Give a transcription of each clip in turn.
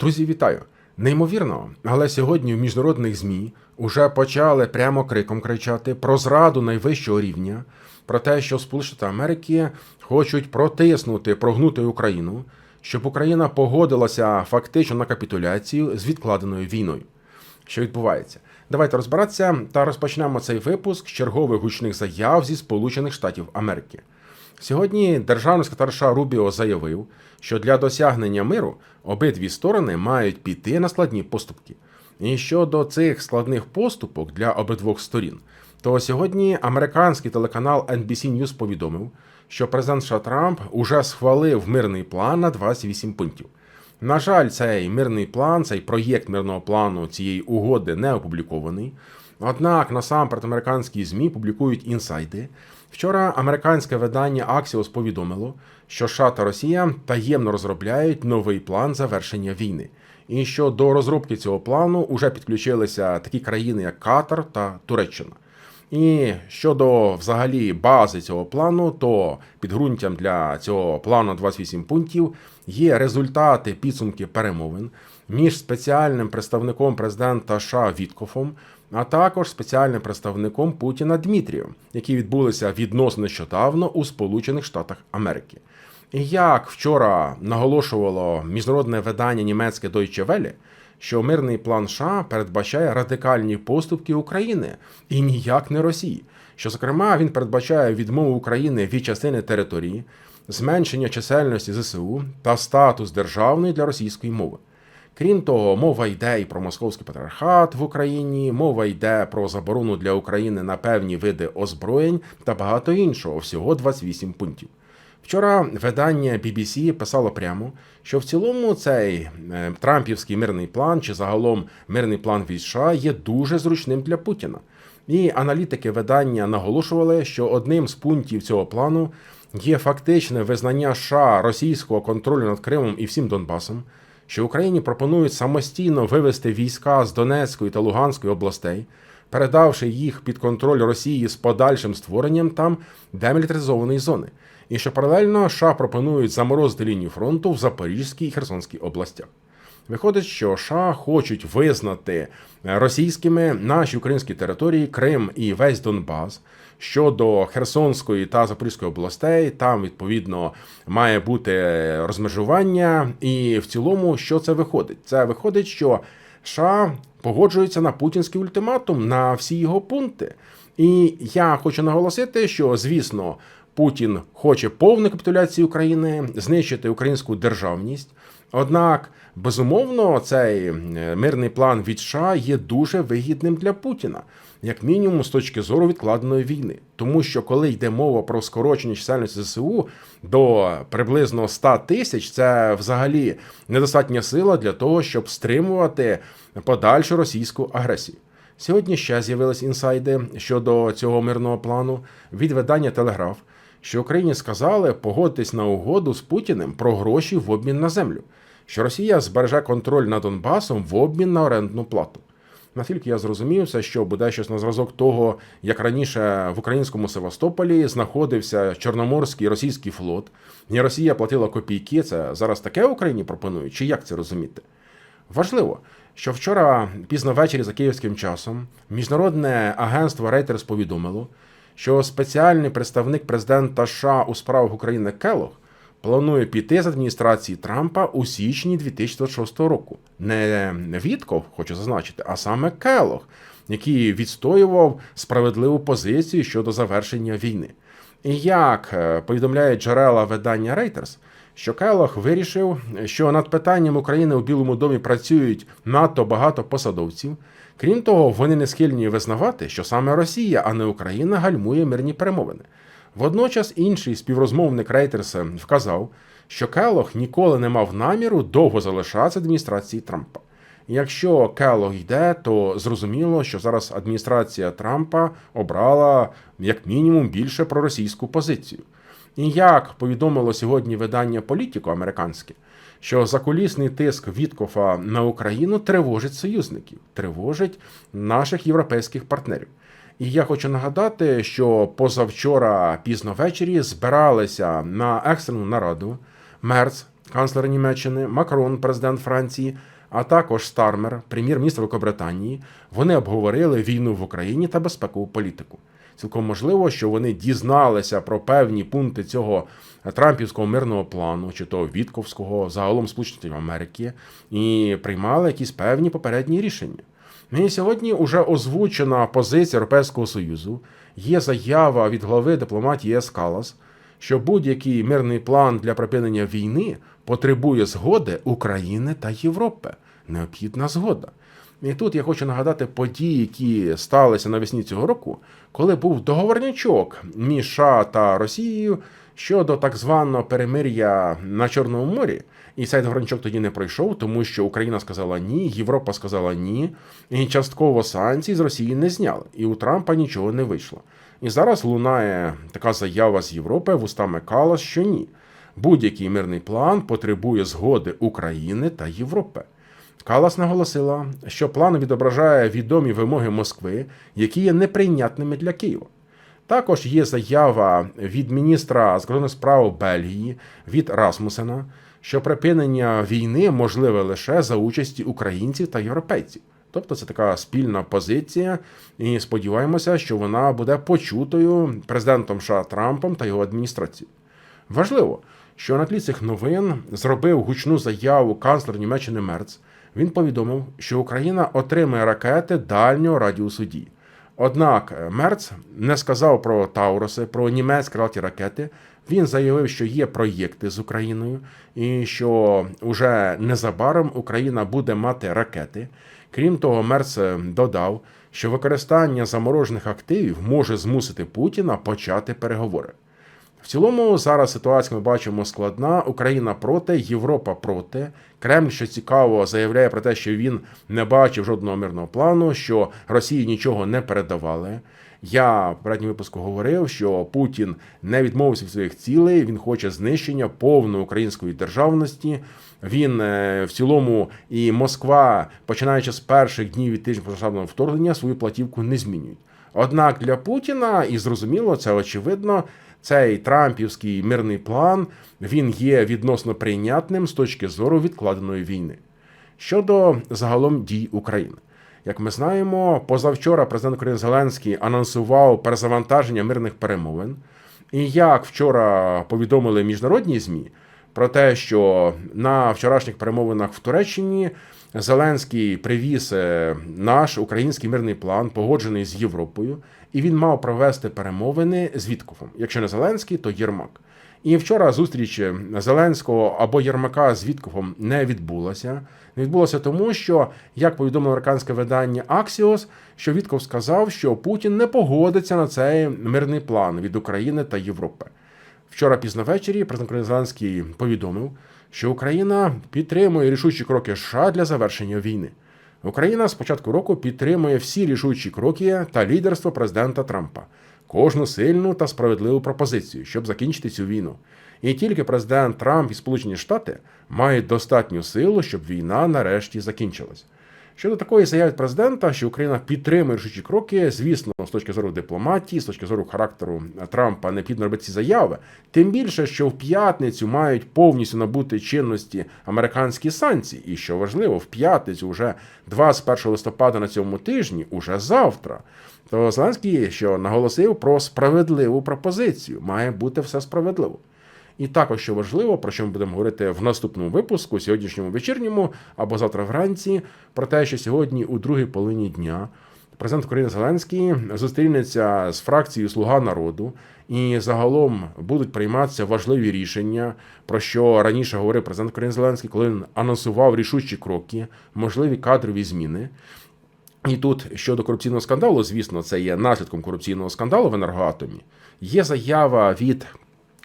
Друзі, вітаю! Неймовірно, але сьогодні в міжнародних ЗМІ уже почали прямо криком кричати про зраду найвищого рівня, про те, що Сполучені Америки хочуть протиснути, прогнути Україну, щоб Україна погодилася фактично на капітуляцію з відкладеною війною. Що відбувається? Давайте розбиратися та розпочнемо цей випуск з чергових гучних заяв зі Сполучених Штатів Америки. Сьогодні державний секретар Рубіо заявив, що для досягнення миру обидві сторони мають піти на складні поступки. І щодо цих складних поступок для обидвох сторін, то сьогодні американський телеканал NBC News повідомив, що президент США Трамп уже схвалив мирний план на 28 пунктів. На жаль, цей мирний план, цей проєкт мирного плану цієї угоди не опублікований. Однак насамперед американські ЗМІ публікують інсайди. Вчора американське видання Axios повідомило, що США та Росія таємно розробляють новий план завершення війни, і що до розробки цього плану вже підключилися такі країни, як Катар та Туреччина. І щодо взагалі бази цього плану, то підґрунтям для цього плану 28 пунктів є результати підсумки перемовин між спеціальним представником президента США Віткофом, а також спеціальним представником Путіна Дмитрієм, які відбулися відносно нещодавно у Сполучених Штатах Америки. І як вчора наголошувало міжнародне видання німецьке Deutsche Welle, що мирний план США передбачає радикальні поступки України і ніяк не Росії. Що, зокрема, він передбачає відмову України від частини території, зменшення чисельності ЗСУ та статус державної для російської мови. Крім того, мова йде і про московський патріархат в Україні, мова йде про заборону для України на певні види озброєнь та багато іншого, всього 28 пунктів. Вчора видання BBC писало прямо, що в цілому цей е, Трампівський мирний план чи загалом мирний план від США є дуже зручним для Путіна. І аналітики видання наголошували, що одним з пунктів цього плану є фактичне визнання США російського контролю над Кримом і всім Донбасом, що Україні пропонують самостійно вивести війська з Донецької та Луганської областей, передавши їх під контроль Росії з подальшим створенням там демілітаризованої зони. І що паралельно США пропонують заморозити лінію фронту в Запорізькій і Херсонській областях. Виходить, що США хочуть визнати російськими наші українські території, Крим і весь Донбас. Щодо Херсонської та Запорізької областей, там відповідно має бути розмежування. І в цілому, що це виходить? Це виходить, що США погоджуються на путінський ультиматум на всі його пункти. І я хочу наголосити, що звісно. Путін хоче повної капітуляції України, знищити українську державність. Однак, безумовно, цей мирний план від США є дуже вигідним для Путіна, як мінімум з точки зору відкладеної війни. Тому що коли йде мова про скорочення чисельності ЗСУ до приблизно 100 тисяч, це взагалі недостатня сила для того, щоб стримувати подальшу російську агресію. Сьогодні ще з'явились інсайди щодо цього мирного плану від видання Телеграф що Україні сказали погодитись на угоду з Путіним про гроші в обмін на землю, що Росія збереже контроль над Донбасом в обмін на орендну плату. Наскільки я зрозумів, це що буде щось на зразок того, як раніше в українському Севастополі знаходився Чорноморський російський флот, і Росія платила копійки. Це зараз таке Україні пропонують, чи як це розуміти? Важливо, що вчора пізно ввечері за київським часом міжнародне агентство Reuters повідомило, що спеціальний представник президента США у справах України Келох планує піти з адміністрації Трампа у січні 2026 року. Не Вітков, хочу зазначити, а саме Келох, який відстоював справедливу позицію щодо завершення війни. І як е, повідомляють джерела видання Reuters, що Келох вирішив, що над питанням України у Білому домі працюють надто багато посадовців. Крім того, вони не схильні визнавати, що саме Росія, а не Україна гальмує мирні перемовини. Водночас інший співрозмовник Рейтерса вказав, що Келох ніколи не мав наміру довго залишатися адміністрації Трампа. Якщо Келох йде, то зрозуміло, що зараз адміністрація Трампа обрала як мінімум більше проросійську позицію. І як повідомило сьогодні видання Політіко американське, що закулісний тиск Віткофа на Україну тривожить союзників, тривожить наших європейських партнерів. І я хочу нагадати, що позавчора пізно ввечері збиралися на екстрену нараду Мерц, канцлер Німеччини, Макрон, президент Франції, а також Стармер, прем'єр-міністр Великобританії, вони обговорили війну в Україні та безпекову політику. Цілком можливо, що вони дізналися про певні пункти цього Трампівського мирного плану, чи то Вітковського, загалом Сполучених Америки, і приймали якісь певні попередні рішення. Ну і сьогодні вже озвучена позиція Європейського Союзу. Є заява від глави дипломатії ЄС Калас, що будь-який мирний план для припинення війни потребує згоди України та Європи. Необхідна згода. І тут я хочу нагадати події, які сталися навесні цього року, коли був договорнячок між США та Росією щодо так званого перемир'я на Чорному морі. І цей договорнячок тоді не пройшов, тому що Україна сказала ні, Європа сказала ні, і частково санкції з Росії не зняли. І у Трампа нічого не вийшло. І зараз лунає така заява з Європи вустами Калас, що ні. Будь-який мирний план потребує згоди України та Європи. Калас наголосила, що план відображає відомі вимоги Москви, які є неприйнятними для Києва. Також є заява від міністра закордонних справ Бельгії від Расмусена, що припинення війни можливе лише за участі українців та європейців. Тобто це така спільна позиція, і сподіваємося, що вона буде почутою президентом США Трампом та його адміністрацією. Важливо, що на тлі цих новин зробив гучну заяву канцлер Німеччини Мерц. Він повідомив, що Україна отримає ракети дальнього радіусу дії. Однак Мерц не сказав про Тауруси, про німецькі крилаті ракети. Він заявив, що є проєкти з Україною, і що вже незабаром Україна буде мати ракети. Крім того, Мерц додав, що використання заморожених активів може змусити Путіна почати переговори. В цілому зараз ситуація ми бачимо складна. Україна проти, Європа проти. Кремль, що цікаво, заявляє про те, що він не бачив жодного мирного плану, що Росії нічого не передавали. Я в попередньому випуску говорив, що Путін не відмовився від своїх цілей. Він хоче знищення повної української державності. Він е, в цілому і Москва, починаючи з перших днів від тижня повномасштабного вторгнення, свою платівку не змінюють. Однак для Путіна, і зрозуміло, це очевидно, цей Трампівський мирний план він є відносно прийнятним з точки зору відкладеної війни. Щодо загалом дій України. Як ми знаємо, позавчора президент України Зеленський анонсував перезавантаження мирних перемовин. І як вчора повідомили міжнародні ЗМІ про те, що на вчорашніх перемовинах в Туреччині Зеленський привіз е, наш український мирний план, погоджений з Європою, і він мав провести перемовини з Віткофом. Якщо не Зеленський, то Єрмак. І вчора зустріч Зеленського або Єрмака з Віткофом не відбулася. Не відбулося тому, що, як повідомило американське видання Axios, що Вітков сказав, що Путін не погодиться на цей мирний план від України та Європи. Вчора пізно ввечері президент Зеленський повідомив, що Україна підтримує рішучі кроки США для завершення війни. Україна з початку року підтримує всі рішучі кроки та лідерство президента Трампа, кожну сильну та справедливу пропозицію, щоб закінчити цю війну. І тільки президент Трамп і Сполучені Штати мають достатню силу, щоб війна нарешті закінчилась. Щодо такої заяви президента, що Україна підтримує рішучі кроки, звісно, з точки зору дипломатії, з точки зору характеру Трампа, необхідно робити ці заяви. Тим більше, що в п'ятницю мають повністю набути чинності американські санкції, і що важливо, в п'ятницю, вже 21 листопада на цьому тижні, уже завтра. То Зеленський що наголосив про справедливу пропозицію. Має бути все справедливо. І також що важливо, про що ми будемо говорити в наступному випуску, сьогоднішньому вечірньому або завтра вранці, про те, що сьогодні, у другій половині дня, президент України Зеленський зустрінеться з фракцією Слуга народу, і загалом будуть прийматися важливі рішення, про що раніше говорив президент України Зеленський, коли він анонсував рішучі кроки, можливі кадрові зміни. І тут щодо корупційного скандалу, звісно, це є наслідком корупційного скандалу в енергоатомі. Є заява від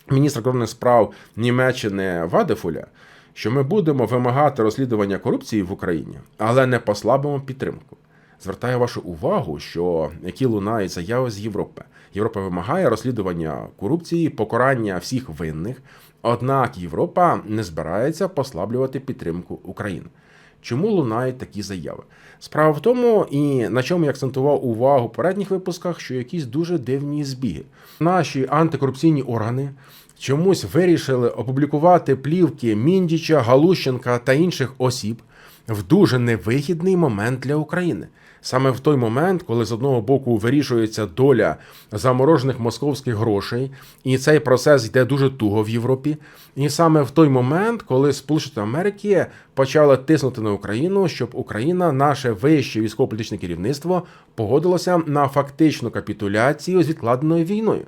міністра кордонних справ Німеччини Вадефуля, що ми будемо вимагати розслідування корупції в Україні, але не послабимо підтримку. Звертаю вашу увагу, що які лунають заяви з Європи. Європа вимагає розслідування корупції, покарання всіх винних. Однак Європа не збирається послаблювати підтримку України. Чому лунають такі заяви? Справа в тому, і на чому я акцентував увагу в передніх випусках, що якісь дуже дивні збіги. Наші антикорупційні органи чомусь вирішили опублікувати плівки Міндіча, Галущенка та інших осіб в дуже невигідний момент для України. Саме в той момент, коли з одного боку вирішується доля заморожених московських грошей, і цей процес йде дуже туго в Європі. І саме в той момент, коли Сполучені Америки почали тиснути на Україну, щоб Україна, наше вище військово-політичне керівництво, погодилося на фактичну капітуляцію з відкладеною війною.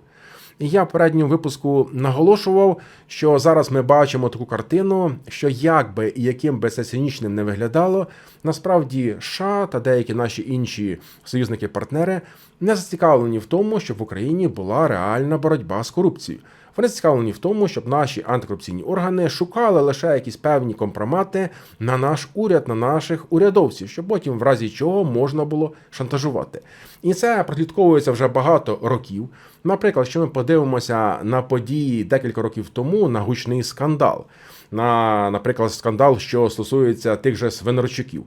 Я в передньому випуску наголошував, що зараз ми бачимо таку картину, що як би і яким би це цинічним не виглядало, насправді США та деякі наші інші союзники-партнери не зацікавлені в тому, щоб в Україні була реальна боротьба з корупцією. Вони зацікавлені в тому, щоб наші антикорупційні органи шукали лише якісь певні компромати на наш уряд, на наших урядовців, щоб потім, в разі чого, можна було шантажувати. І це прослідковується вже багато років. Наприклад, що ми подивимося на події декілька років тому на гучний скандал, на, наприклад, скандал, що стосується тих же Свинарчуків.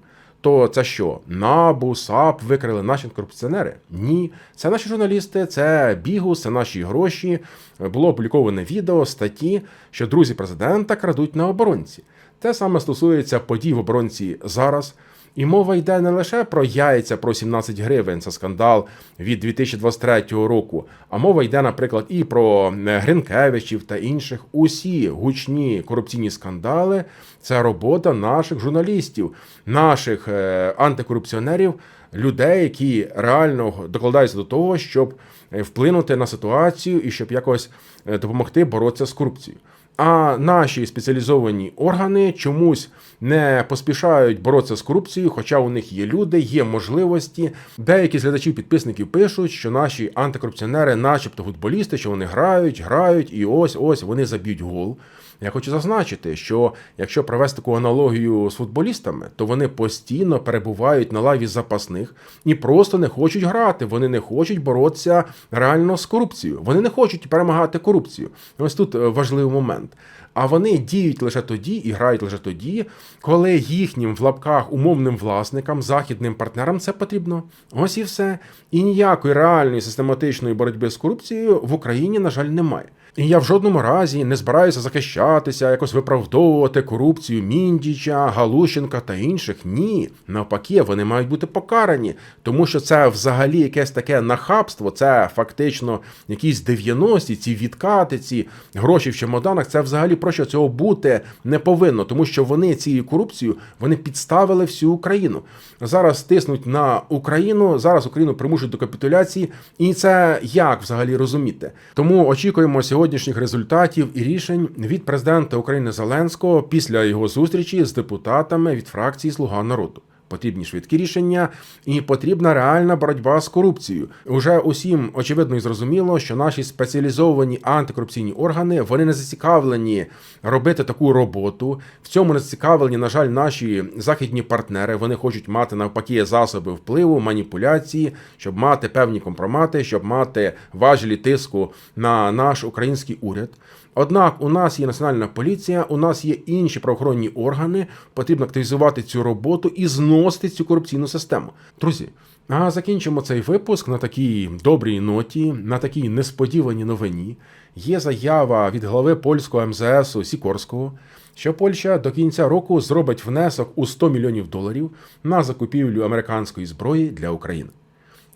То це що? Набу, САП викрили наші корупціонери? Ні. Це наші журналісти, це бігус, це наші гроші. Було опубліковане відео, статті, що друзі президента крадуть на оборонці. Те саме стосується подій в оборонці зараз. І мова йде не лише про яйця про 17 гривень, це скандал від 2023 року. А мова йде, наприклад, і про Гринкевичів та інших. Усі гучні корупційні скандали це робота наших журналістів, наших е, антикорупціонерів, людей, які реально докладаються до того, щоб е, вплинути на ситуацію і щоб якось е, допомогти боротися з корупцією. А наші спеціалізовані органи чомусь не поспішають боротися з корупцією, хоча у них є люди, є можливості. Деякі з глядачів підписників пишуть, що наші антикорупціонери, начебто футболісти, що вони грають, грають, і ось ось вони заб'ють гол. Я хочу зазначити, що якщо провести таку аналогію з футболістами, то вони постійно перебувають на лаві запасних і просто не хочуть грати. Вони не хочуть боротися реально з корупцією. Вони не хочуть перемагати корупцію. Ось тут е, важливий момент. А вони діють лише тоді і грають лише тоді, коли їхнім в лапках умовним власникам, західним партнерам це потрібно. Ось і все. І ніякої реальної систематичної боротьби з корупцією в Україні, на жаль, немає. І я в жодному разі не збираюся захищатися, якось виправдовувати корупцію Міндіча, Галущенка та інших. Ні, навпаки, вони мають бути покарані, тому що це взагалі якесь таке нахабство, це фактично якісь 90-ті, ці відкати, ці гроші в чемоданах. Це взагалі про що цього бути не повинно, тому що вони цією корупцією вони підставили всю Україну. Зараз тиснуть на Україну, зараз Україну примушують до капітуляції, і це як взагалі розуміти? Тому очікуємо сьогодні сьогоднішніх результатів і рішень від президента України Зеленського після його зустрічі з депутатами від фракції Слуга народу. Потрібні швидкі рішення і потрібна реальна боротьба з корупцією. Уже усім очевидно і зрозуміло, що наші спеціалізовані антикорупційні органи вони не зацікавлені робити таку роботу. В цьому не зацікавлені, на жаль, наші західні партнери. Вони хочуть мати навпаки засоби впливу, маніпуляції, щоб мати певні компромати, щоб мати важелі тиску на наш український уряд. Однак у нас є національна поліція, у нас є інші правоохоронні органи. Потрібно активізувати цю роботу і зносити цю корупційну систему. Друзі, а закінчимо цей випуск на такій добрій ноті, на такій несподіваній новині. Є заява від голови польського МЗСу Сікорського, що Польща до кінця року зробить внесок у 100 мільйонів доларів на закупівлю американської зброї для України.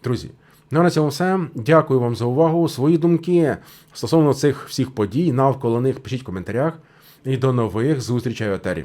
Друзі. Ну на цьому все. Дякую вам за увагу. Свої думки стосовно цих всіх подій навколо них пишіть в коментарях. І до нових зустрічей в етері.